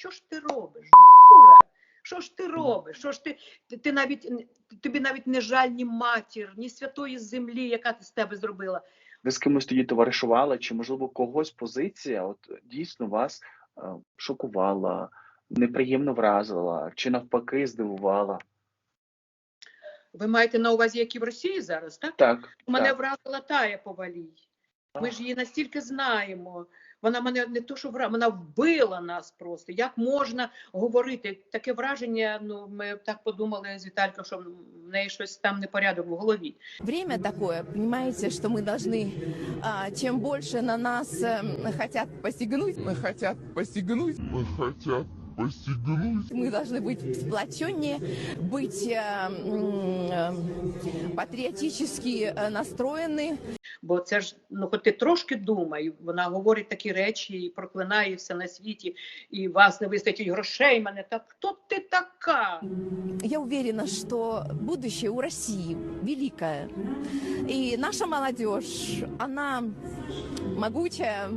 що ж ти робиш? Дура? Що ж ти робиш? Що ж ти, ти, ти навіть тобі навіть не жаль ні матір, ні святої землі, яка ти з тебе зробила. Ви з кимось тоді товаришували, чи можливо когось позиція от дійсно вас е, шокувала, неприємно вразила, чи навпаки здивувала? Ви маєте на увазі, які в Росії зараз, так? Так, Мене так. вразила Тая Повалій. Ми ж її настільки знаємо. Вона мене не то, що вра, вона вбила нас просто. Як можна говорити? Таке враження, ну ми так подумали з Вітальком, що в неї щось там непорядок в голові. Время такое, понимаете, что мы должны, а, чем больше на нас эм, хотят посягнуть, Мы хотят посягнуть. Мы хотят посягнуть. мы должны быть сплоченнее, быть э, м, э, патриотически э, настроены. Бо це ж ну, хоч ти трошки думай, вона говорить такі речі і проклинає все на світі, і вас не вистачить грошей. Мене так хто ти така? Я уверена, что будущее у России великое. И наша молодежь, она могучая,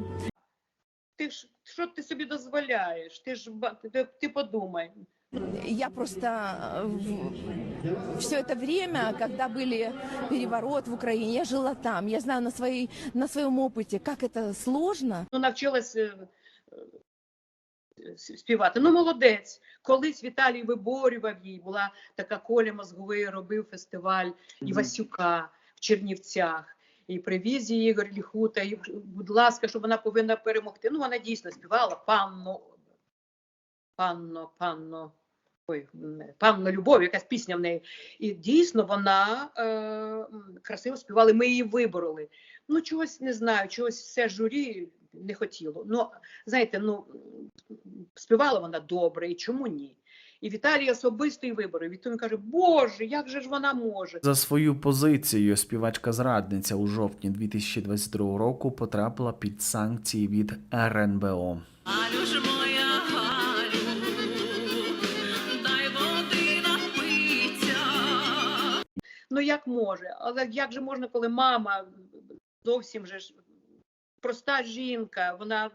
Ти ж що ти собі дозволяєш? Ти ж ба- ти, ти подумай. Я просто все это время, когда были переворот в Украине, я жила там, я знаю на, своей, на своем опыте, как это сложно. ну, навчилась е, е, співати. Ну, молодець. Колись Віталій виборював їй, була така Коля Мозговий, робив фестиваль Мгм. Івасюка в Чернівцях. І привіз її Ігор Ліхута, і, будь ласка, що вона повинна перемогти. Ну, вона дійсно співала панно, панно, панно. Ой, м, панно Любов, якась пісня в неї. І дійсно вона е, красиво співала. Ми її вибороли. Ну, чогось не знаю, чогось все журі не хотіло. Ну, знаєте, ну співала вона добре, і чому ні? І Віталій особисто і виборив. І він каже, Боже, як же ж вона може? За свою позицію співачка-зрадниця у жовтні 2022 року потрапила під санкції від РНБО. Ну як може? Але як же можна, коли мама зовсім же ж проста жінка, вона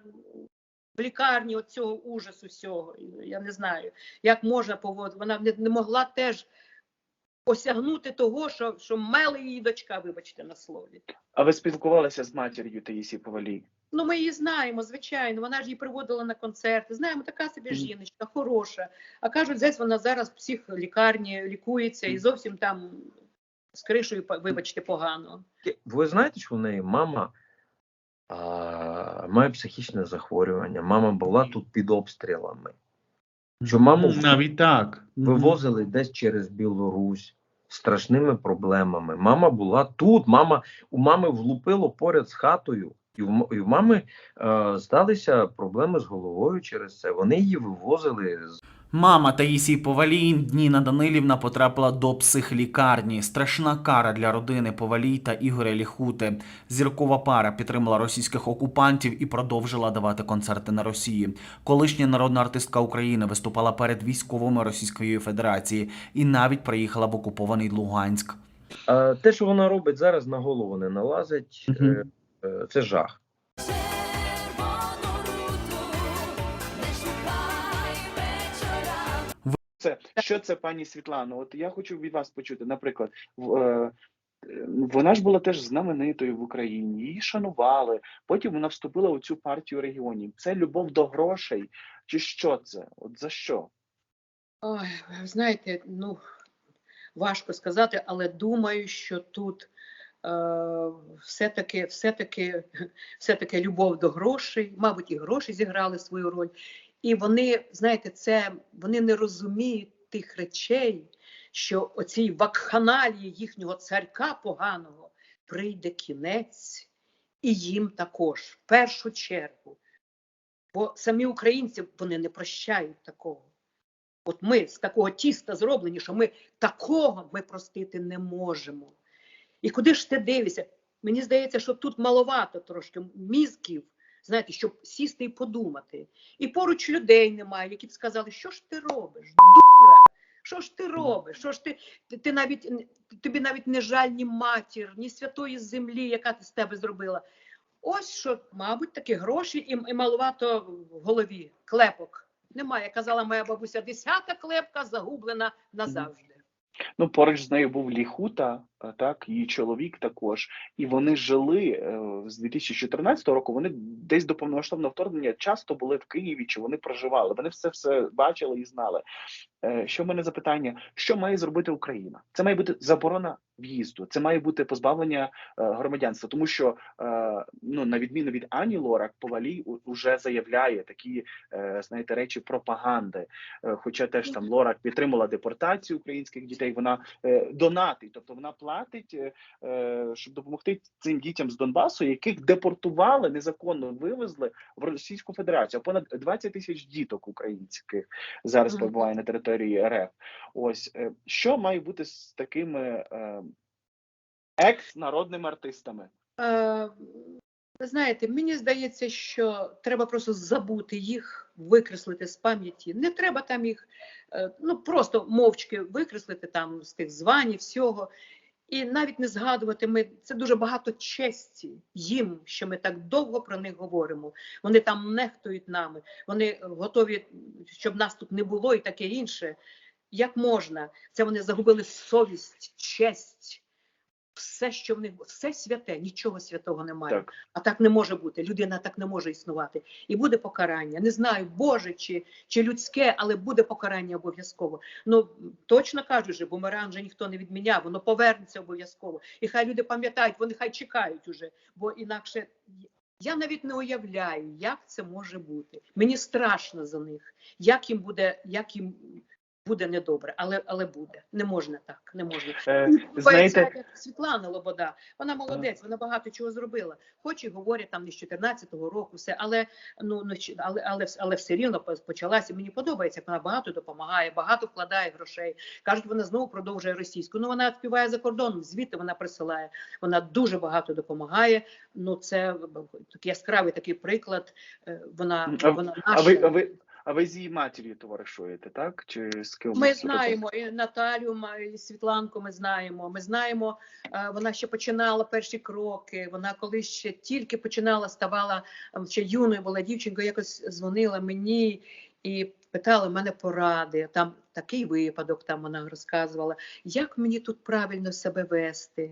в лікарні от цього ужасу всього. Я не знаю, як можна поводити. Вона не, не могла теж осягнути того, що, що мела її дочка, вибачте на слові. А ви спілкувалися з матір'ю Таїсі Повалій? Ну, ми її знаємо, звичайно. Вона ж її приводила на концерти. Знаємо, така собі жіночка, хороша. А кажуть, десь вона зараз в психлікарні лікується і зовсім там з кришею, вибачте, погано. Ви знаєте, що в неї мама а, має психічне захворювання. Мама була тут під обстрілами. Що маму Навіть так. Вивозили десь через Білорусь страшними проблемами. Мама була тут. Мама у мами влупило поряд з хатою, і в, і в мами е, сталися проблеми з головою через це. Вони її вивозили з Мама Таїсії Повалій Ніна Данилівна потрапила до психлікарні. Страшна кара для родини Повалій та Ігоря Ліхути. Зіркова пара підтримала російських окупантів і продовжила давати концерти на Росії. Колишня народна артистка України виступала перед військовими Російської Федерації і навіть приїхала в окупований Луганськ. Те, що вона робить зараз, на голову не налазить. Е, е, Це жах. Це що це, пані Світлано? От я хочу від вас почути. Наприклад, в, е, вона ж була теж знаменитою в Україні, її шанували. Потім вона вступила у цю партію регіонів. Це любов до грошей, чи що це? От за що? Ой, знаєте, ну важко сказати, але думаю, що тут е, все-таки, все-таки, все-таки любов до грошей, мабуть, і гроші зіграли свою роль. І вони, знаєте, це вони не розуміють тих речей, що оцій вакханалії їхнього царька поганого прийде кінець, і їм також, в першу чергу. Бо самі українці вони не прощають такого. От ми з такого тіста зроблені, що ми такого ми простити не можемо. І куди ж ти дивишся? Мені здається, що тут маловато трошки мізків, знаєте, щоб сісти і подумати. І поруч людей немає, які б сказали, що ж ти робиш, дура? Що ж ти робиш? Що ж ти, ти, навіть тобі навіть не жаль ні матір, ні святої землі, яка ти з тебе зробила. Ось що, мабуть, такі гроші і, і маловато в голові, клепок. Немає. Казала моя бабуся, десята клепка загублена назавжди. Ну, поруч з нею був Ліхута, так, її чоловік також. І вони жили е, з 2014 року. Вони десь до повномасштабного вторгнення часто були в Києві, чи вони проживали. Вони все все бачили і знали. Е, Що в мене запитання? Що має зробити Україна? Це має бути заборона в'їзду, це має бути позбавлення е, громадянства, тому що ну на відміну від Ані Лорак, Повалій вже заявляє такі знаєте речі пропаганди. Хоча теж там Лорак підтримала депортацію українських дітей, вона донатить, тобто вона платить, е, е, щоб допомогти цим дітям з Донбасу, яких депортували незаконно вивезли в Російську Федерацію. Понад 20 тисяч діток українських зараз перебуває на території РФ. Ось е, що має бути з такими екс-народними артистами? Ви знаєте, мені здається, що треба просто забути їх, викреслити з пам'яті. Не треба там їх ну просто мовчки викреслити там з тих звань і всього. І навіть не згадувати ми це дуже багато честі їм, що ми так довго про них говоримо. Вони там нехтують нами, вони готові, щоб нас тут не було, і таке інше. Як можна? Це вони загубили совість, честь, все, що в них все святе, нічого святого немає. Так. А так не може бути. Людина так не може існувати. І буде покарання. Не знаю, Боже чи, чи людське, але буде покарання обов'язково. Ну точно кажуть, що бумеранг же ніхто не відміняв, воно повернеться обов'язково. І хай люди пам'ятають, вони хай чекають уже, бо інакше. Я навіть не уявляю, як це може бути. Мені страшно за них, як їм буде, як їм буде недобре, але, але буде. Не можна так, не можна. Е, знаєте, Світлана Лобода, вона молодець, вона багато чого зробила. Хоч і говорять там не з 14-го року, все, але ну ну, але, але, але все рівно почалася. Мені подобається, як вона багато допомагає, багато вкладає грошей. Кажуть, вона знову продовжує російську. Ну вона співає за кордоном, звідти вона присилає. Вона дуже багато допомагає. Ну це такий яскравий такий приклад. Е, Вона А, вона а наша. ви, а ви, а ви з її матір'ю товаришуєте, так? Чи з ким? Ми знаємо і Наталю, і Світланку. Ми знаємо. Ми знаємо, е, вона ще починала перші кроки. Вона коли ще тільки починала, ставала ще юною була дівчинкою, якось дзвонила мені і питала мене поради. Там такий випадок, там вона розказувала, як мені тут правильно себе вести.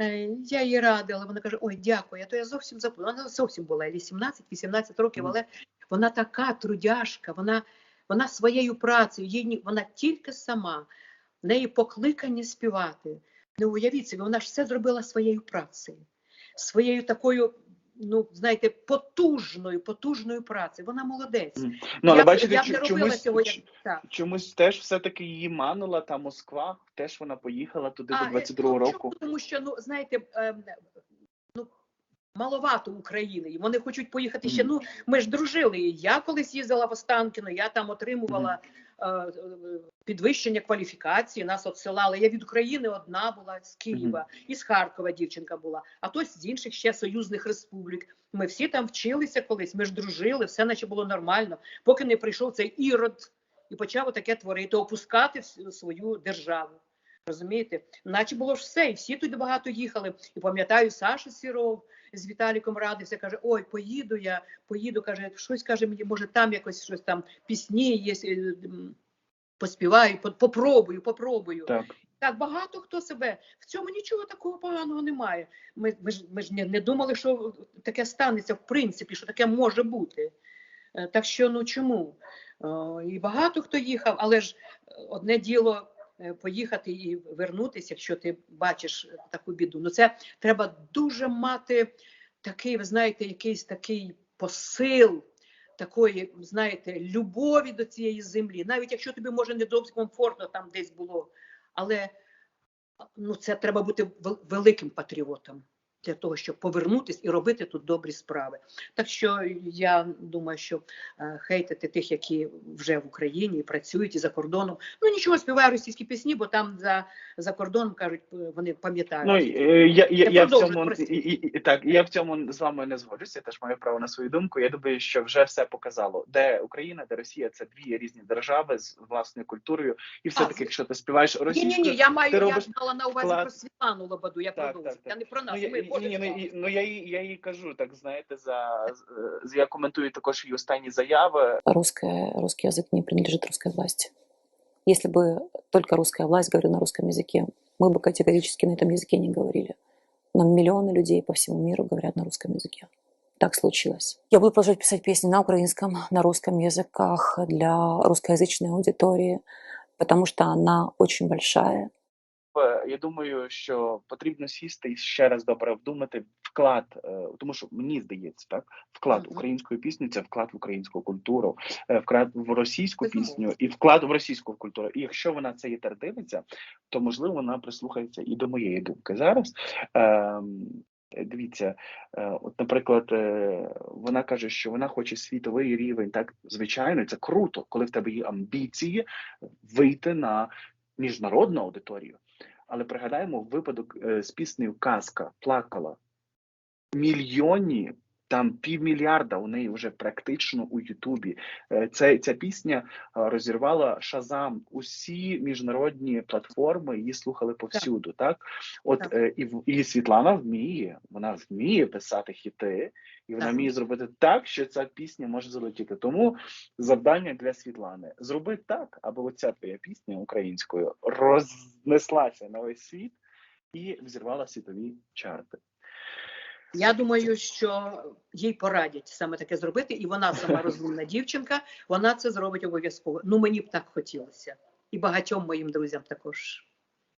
Е, Я їй радила. Вона каже: Ой, дякую. А то я зовсім забула. Вона зовсім була їй 17-18 років, але вона така трудяшка. Вона вона своєю працею, ні- вона тільки сама, в неї покликання співати. Ну, уявіть собі, вона ж все зробила своєю працею, своєю такою, ну, знаєте, потужною, потужною працею. Вона молодець. Ну, але я, бачите, я б не робила чомусь, цього, так. чомусь теж все-таки її манула та Москва, теж вона поїхала туди А, до е, 22-го ну, чому? року. Тому що, ну, знаєте, ем, маловато України. І Вони хочуть поїхати ще. Ну, ми ж дружили. Я колись їздила в Останкіно, я там отримувала е, е, підвищення кваліфікації, нас отсилали. Я від України одна була з Києва, і з Харкова дівчинка була, а то з інших ще союзних республік. Ми всі там вчилися колись, ми ж дружили, все наче було нормально, поки не прийшов цей ірод і почав таке творити, опускати свою державу. Розумієте, наче було ж все, і всі туди багато їхали. І пам'ятаю, Саша Сіров з Віталіком радився, каже: Ой, поїду я, поїду. каже, щось каже мені, може, там якось щось там пісні є, е, поспіваю, попробую, попробую. Так. Так, багато хто себе в цьому нічого такого поганого немає. Ми, ми ж ми ж не, не думали, що таке станеться в принципі, що таке може бути. Е, Так що ну чому? О, і багато хто їхав, але ж е, одне діло е, поїхати і вернутися, якщо ти бачиш таку біду. Ну це треба дуже мати такий, ви знаєте, якийсь такий посил. Такої, знаєте, любові до цієї землі, навіть якщо тобі може не зовсім комфортно там десь було, але ну це треба бути великим патріотом для того, щоб повернутися і робити тут добрі справи. Так що я думаю, що е, хейтити тих, які вже в Україні і працюють і за кордоном. Ну нічого співає російські пісні, бо там за, за кордоном кажуть, е, вони пам'ятають. Ну, е, я, я, Я я в цьому і, і, так, я в цьому з вами не згоджуся. Я теж маю право на свою думку. Я думаю, що вже все показало, де Україна, де Росія це дві різні держави з власною культурою. І все таки, якщо ти співаєш ні, ні, ні, я маю я мала на увазі про Світлану Лободу. Я так. Я не про нас. Ну, ми, я, Ні, ну, і- ну я їй я їй кажу, так знаєте, за з- я коментую також її останні заяви. русская, русский язык не принадлежит русской власти. Если бы только русская власть говорила на русском языке, мы бы категорически на этом языке не говорили. Но миллионы людей по всему миру говорят на русском языке. Так случилось. Я буду продолжать писать песни на украинском, на русском языках для русскоязычной аудитории, потому что она очень большая. я думаю, що потрібно сісти і ще раз добре обдумати вклад, е, тому що мені здається, так вклад української пісні це вклад в українську культуру, е, вклад в російську пісню і вклад в російську культуру. І якщо вона це і дивиться, то можливо вона прислухається і до моєї думки зараз. Ем, Дивіться, е, от, наприклад, вона каже, що вона хоче світовий рівень. Так, звичайно, це круто, коли в тебе є амбіції вийти на міжнародну аудиторію. Але пригадаємо випадок е, з піснею Казка плакала. Мільйонні, там півмільярда у неї вже практично у Ютубі. Е, Це, ця пісня е, розірвала Шазам. Усі міжнародні платформи її слухали повсюду. Так, от Так. е, і, і Світлана вміє, вона вміє писати хіти, і вона Так. вміє зробити так, що ця пісня може залетіти. Тому завдання для Світлани зроби так, аби оця твоя пісня українською рознеслася на весь світ і взірвала світові чарти. Я думаю, що їй порадять саме таке зробити, і вона сама розумна дівчинка, вона це зробить обов'язково. Ну мені б так хотілося, і багатьом моїм друзям також.